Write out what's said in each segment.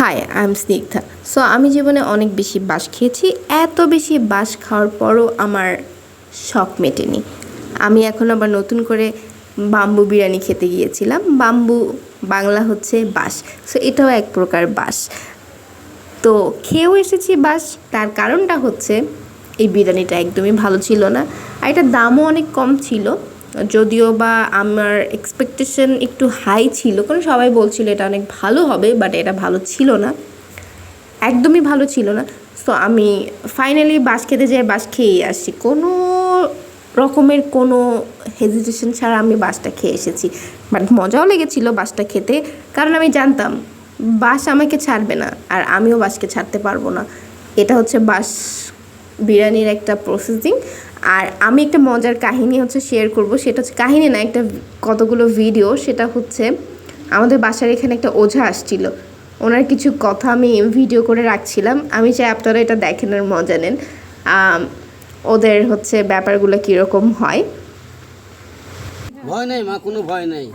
Hi I am Snigdha. So আমি জীবনে অনেক বেশি বাস খেয়েছি। এত বেশি বাস খাওয়ার পরও আমার শখ মেটেনি। আমি এখন আবার নতুন করে বাম্বু বিরিয়ানি খেতে গিয়েছিলাম। বাম্বু বাংলা হচ্ছে বাস সো এটাও এক প্রকার বাস তো খেয়েও এসেছি বাস তার কারণটা হচ্ছে এই বিরিয়ানিটা একদমই ভালো ছিল না। আর এটার দামও অনেক কম ছিল। যদিও বা আমার এক্সপেকটেশন একটু হাই ছিল, কারণ সবাই বলছিল এটা অনেক ভালো হবে বাট এটা ভালো ছিল না। একদমই ভালো ছিল না। সো আমি ফাইনালি বাস খেতে যাই বাস খেয়েই আসছি। কোনো রকমের কোনো হেজিটেশন ছাড়া আমি বাসটা খেয়ে এসেছি। বাট মজাও লেগেছিল বাসটা খেতে, কারণ আমি জানতাম বাস আমাকে ছাড়বে না, আর আমিও বাসকে ছাড়তে পারব না। এটা হচ্ছে বাস বিরিয়ানির একটা প্রসেসিং আর আমি একটা মজার কাহিনী হচ্ছে শেয়ার করব। সেটা হচ্ছে কাহিনী না, একটা কতগুলো ভিডিও সেটা হচ্ছে আমাদের বাসার এখানে একটা ওঝা আসছিল। ওনার কিছু কথা আমি ভিডিও করে রাখছিলাম। আমি চাই আপনারা এটা দেখেন আর মজা নেন। ওদের হচ্ছে ব্যাপারগুলো কীরকম হয়। ভয় নেই মা, কোনো ভয় নেই।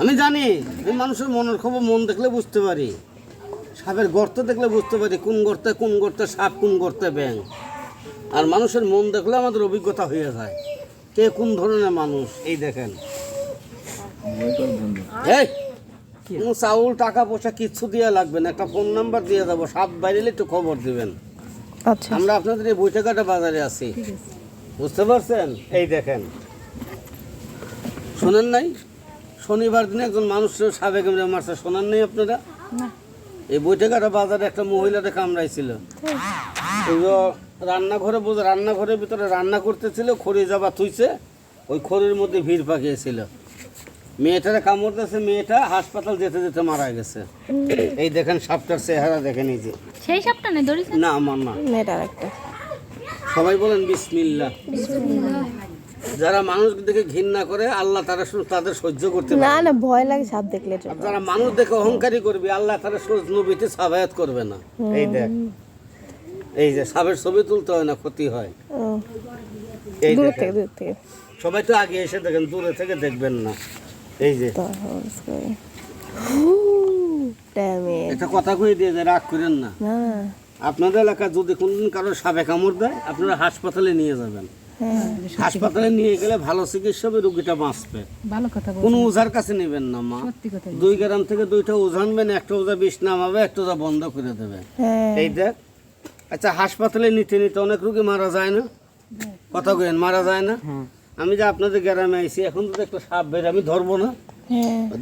আমি জানি এই মানুষের মনের খবর মন দেখলে বুঝতে পারি। সাপের গর্ত দেখলে বুঝতে পারি কোন গর্তে কোন গর্তে সাপ কোন গর্তে ব্যাং আর মানুষের মন দেখলে আমাদের অভিজ্ঞতা হয়ে যায়। কে কোন ধরনের মানুষ এই দেখেন। এই কোনো চাউল টাকা পয়সা কিচ্ছু দেওয়া লাগবে না। একটা ফোন নাম্বার দিয়ে যাব সাপ বাইরে একটু খবর দিবেন। আচ্ছা। আমরা আপনাদের এই বৈঠাকাটা বাজারে আছি। বুঝতে পারছেন? এই দেখেন। শোনেন নাই? শনিবার দিনে একজন মানুষ সাবেক মারছে শোনেন নাই আপনারা? এই বৈঠাকাটা বাজারে একটা মহিলাটা কামড়াইছিল। ওই যে রান্নাঘরে বোঝা রান্নাঘরের ভিতরে রান্না করতেছিল খড়ি যাবা থুইছে ওই খড়ির মধ্যে ভিড় পাকিয়েছিল। মেয়েটারে কামড়তেছে মেয়েটা হাসপাতাল যেতে যেতে মারা গেছে। এই দেখেন সাপটার চেহারা দেখেন এই যে। সেই সাপটা নেই দড়ি না আমার না। এটার একটা। সবাই বলেন বিসমিল্লা যারা মানুষ দেখে ঘৃণা করে আল্লাহ তারা শুধু তাদের সহ্য করতে না না। ভয় লাগে সাপ দেখলে যারা মানুষ দেখে অহংকারী করবে আল্লাহ তারা নবীতে সাবায়াত করবে না। এই দেখ এই যে সাবের ছবি তুলতে হয় না ক্ষতি হয়। এই সবাই তো আগে এসে দেখেন দূরে থেকে দেখবেন না। এই যে। একটা কথা কয়ে দিয়ে যায় রাগ করেন না। আপনাদের এলাকায় যদি কোনদিন কারও সাবে কামড় দেয় আপনারা হাসপাতালে নিয়ে যাবেন। হাসপাতালে নিয়ে গেলে ভালো চিকিৎসা হবে রুগীটা বাঁচবে। ভালো কথা কোনো ওঝার কাছে নেবেন না মা। দুই গ্রাম থেকে দুইটা ওঝা আনবেন একটা ওঝা বিষ নামাবে একটা ওঝা বন্ধ করে দেবে। এই দেখ। আচ্ছা হাসপাতালে নিতে নিতে অনেক রুগী মারা যায় না? কথা কেন মারা যায় না? আমি যে আপনাদের গ্রামে আইছি এখন তো একটা সাপ বের আমি ধরবো না?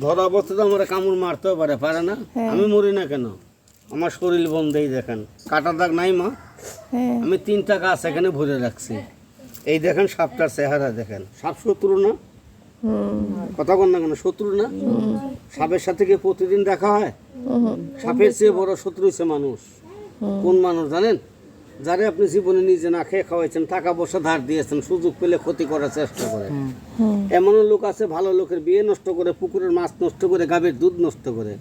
ধরা অবস্থা তো আমার কামড় মারতেও পারে পারে না? আমি মরি না কেন? আমার শরীর বন্ধেই দেখেন। কাটা দাগ নাই মা? আমি তিনটা গাছ এখানে ভরে রাখছি। এই দেখেন সাপটার চেহারা দেখেন। সাপ শত্রু না? কথা বল না কেন শত্রু না? সাপের সাথে কি প্রতিদিন দেখা হয়? সাপের চেয়ে বড় শত্রু হচ্ছে মানুষ। কোন মানুষ জানেন? যারে আপনি জীবনে নিজে না খেয়ে খাওয়াইছেন টাকা পয়সা ধার দিয়েছেন সুযোগ পেলে ক্ষতি করার চেষ্টা করে। এমন লোক আছে ভালো লোকের বিয়ে নষ্ট করে পুকুরের মাছ নষ্ট করে গাভীর দুধ নষ্ট করে।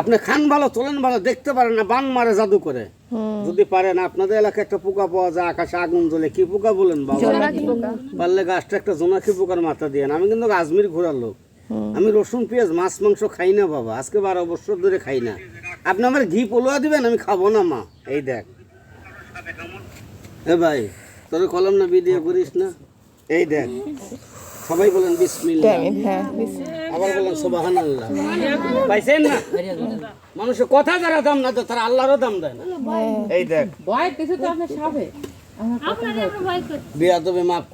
আপনি খান ভালো চলেন ভালো দেখতে পারেন না বান মারে জাদু করে। যদি পারেন আপনাদের এলাকায় একটা পোকা পাওয়া যায় আকাশে আগুন জ্বলে। কি পোকা বলেন বাবা? পারলে গাছটা একটা জোনাকি পোকার মাথা দিয়ে আমি কিন্তু আজমির ঘোরার লোক। আমি রসুন পেঁয়াজ মাছ মাংস খাই না বাবা। আজকে বারো বছর ধরে খাই না। আপনি আমার ঘি পোলোয়া দিবেন আমি খাব না মা। এই দেখ। এ ভাই তোর কলম না ভিডিও করিস না? এই দেখ। সবাই বলেন বিসমিল্লাহ। আবার বলেন সোবাহান আল্লাহ পাইছেন না? মানুষের কথা যারা দাম না তো তারা আল্লাহরও দাম দেয় না। এই দেখ। ভয় কিছু তো আপনার সাবে বিয়া তবে মাপ